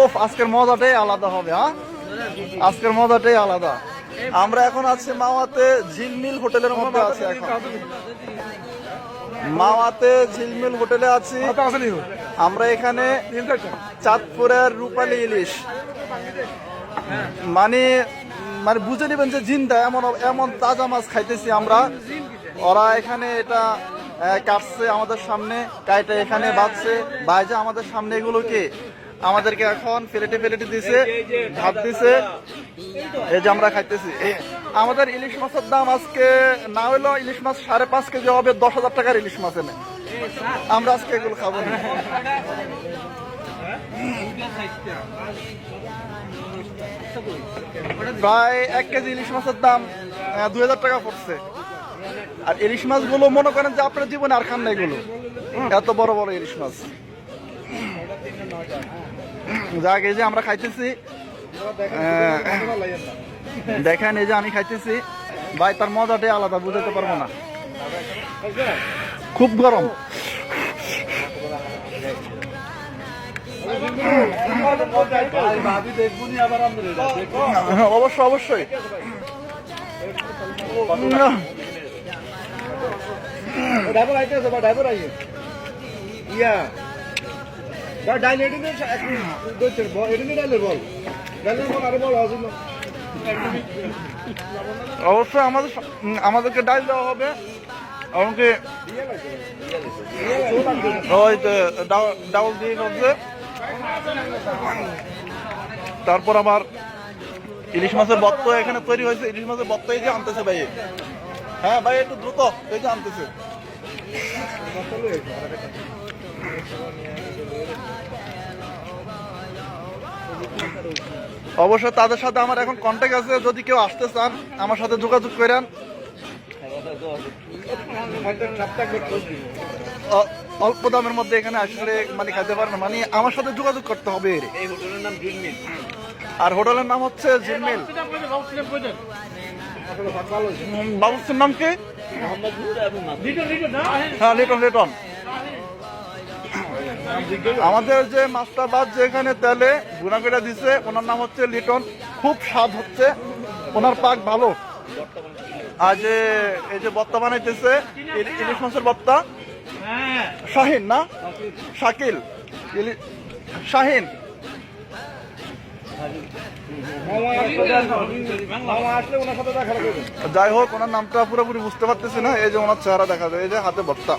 ওফ, আজকের মজাটাই আলাদা হবে হ্যাঁ? আজকের মজাটাই আলাদা। আমরা এখন আছি মাওয়াতে ঝিলমিল হোটেলের মধ্যে আছি এখন। মাওয়াতে ঝিলমিল হোটেলে আছি। আমরা এখানে চাঁদপুরের রূপালী ইলিশ। মানে মানে বুঝে নেবেন যে জিন্দা এমন এমন তাজা মাছ খাইতেছি আমরা। ওরা এখানে এটা কাটছে আমাদের সামনে, কাইটা এখানে বাঁচছে বাইজা আমাদের সামনে এগুলোকে আমাদেরকে এখন ফেলেটে ফেলেটে দিছে, ভাত দিছে। এই যে আমরা খাইতেছি। আমাদের ইলিশ মাছের দাম আজকে না হইল ইলিশ মাছ সাড়ে পাঁচ কেজি হবে, দশ হাজার টাকার ইলিশ মাছ এনে। আমরা আজকে এগুলো খাব না। প্রায় এক কেজি ইলিশ মাছের দাম দুই হাজার টাকা পড়ছে। আর ইলিশ মাছগুলো মনে করেন যে আপনার জীবনে আর খান না এগুলো। এত বড় বড় ইলিশ মাছ। যাক এই যে আমরা খাইতেছি। দেখেন এই যে আমি খাইতেছি। ভাই তার মজাটাই আলাদা বুঝাতে পারব না। খুব গরম। হ্যাঁ, অবশ্যই। ড্রাইভার আইতে ড্রাইভার আইয়ে। ইয়া। ডাইল ডাইলের বল ডাইলের বল বল। অবশ্যই আমাদের আমাদেরকে ডাইল দেওয়া হবে। এমনকি ওই ডাউল দিয়ে হচ্ছে তারপর আবার ইলিশ মাছের বত্ত এখানে তৈরি হয়েছে। ইলিশ মাছের বত্ত এই যে আনতেছে ভাই। হ্যাঁ ভাই, একটু দ্রুত এই যে আনতেছে। অবশ্য তাদের সাথে আমার এখন কন্ট্যাক্ট আছে যদি কেউ আসতে চান আমার সাথে যোগাযোগ করেন অল্প দামের মধ্যে এখানে আসলে মানে খাইতে পারেন মানে আমার সাথে যোগাযোগ করতে হবে এর। এই হোটেলের নাম গ্রিনমিল আর হোটেলের নাম হচ্ছে উম, বাবুসির নাম কি হ্যাঁ লিটন লিটন আমাদের যে মাস্টার বাদ যেখানে তেলে গুনা করে দিছে, ওনার নাম হচ্ছে লিটন। খুব স্বাদ হচ্ছে, ওনার পাক ভালো। আর যে, এই যে বত্তা বানাইতেছে, ইলি- ইলিশ মাছের বত্তা। শাহিন না? শাকিল। শাহিন। যাই হোক, ওনার নামটা পুরোপুরি বুঝতে পারতেছি না, এই যে ওনার চেহারা দেখা যায়, এই যে হাতে বত্তা।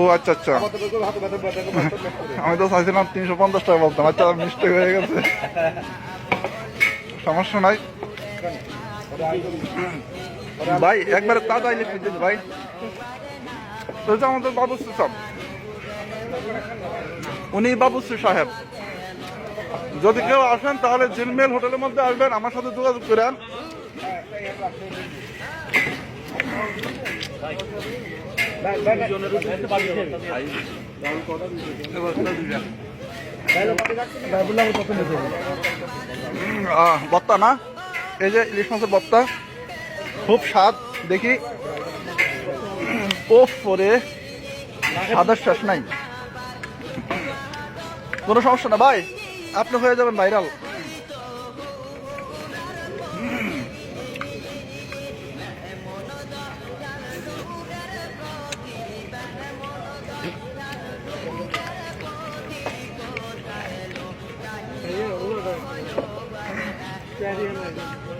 ও আচ্ছা আচ্ছা। আমি তো চাইছিলাম তিনশো পঞ্চাশ টাকা বলতাম। আচ্ছা মিস্টেক হয়ে গেছে। সমস্যা নাই। ভাই, একবারে তাজা ইলিশ দিন ভাই। তো আমাদের বাবুশ্রী সাহেব উনি বাবুশ্রী সাহেব। যদি কেউ আসেন, তাহলে জিলমেল হোটেলের মধ্যে আসবেন। আমার সাথে যোগাযোগ করেন। বত্তা না? এই যে ইলিশ মাছের বত্তা, খুব স্বাদ, দেখি। ওফ করে স্বাদের শেষ নাই। কোনো সমস্যা না, ভাই? আপনি হয়ে যাবেন ভাইরাল। やるよ。